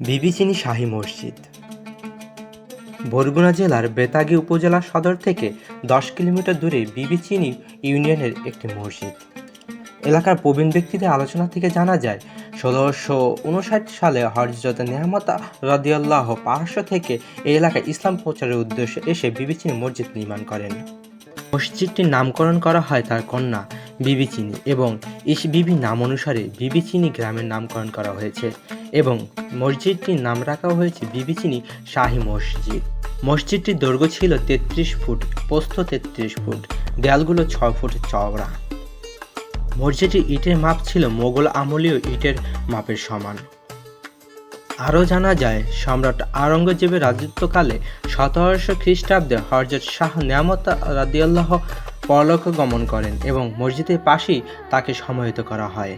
বিবিচিনি শাহী মসজিদ। বরগুনা জেলার বেতাগী উপজেলা সদর থেকে দশ কিলোমিটার দূরে বিবিচিনি ইউনিয়নের একটি মসজিদ। এলাকার প্রবীণ ব্যক্তিদের আলোচনা থেকে জানা যায়, ষোলোশো উনষাট সালে হরজত নেহামত রদিয়াল্লাহ পারস্য থেকে এই এলাকায় ইসলাম প্রচারের উদ্দেশ্যে এসে বিবিচিনি মসজিদ নির্মাণ করেন। মসজিদটির নামকরণ করা হয় তার কন্যা বিবিচিনি এবং ইস বিবি নাম অনুসারে বিবিচিনি গ্রামের নামকরণ করা হয়েছে এবং মসজিদটির নাম রাখা হয়েছে বিবিচিনি শাহী মসজিদ। মসজিদটির দৈর্ঘ্য ছিল তেত্রিশ ফুট, প্রস্থ তেত্রিশ ফুট, দেয়ালগুলো ছ ফুট চওড়া। মসজিদটির ইটের মাপ ছিল মোগল আমলীয় ইটের মাপের সমান। আরও জানা যায়, সম্রাট আওরঙ্গজেবের রাজত্বকালে সতেরোশো খ্রিস্টাব্দে হরজত শাহ নিয়ামত রাদিয়াল্লাহ পরলোক গমন করেন এবং মসজিদের পাশেই তাকে সমাহিত করা হয়।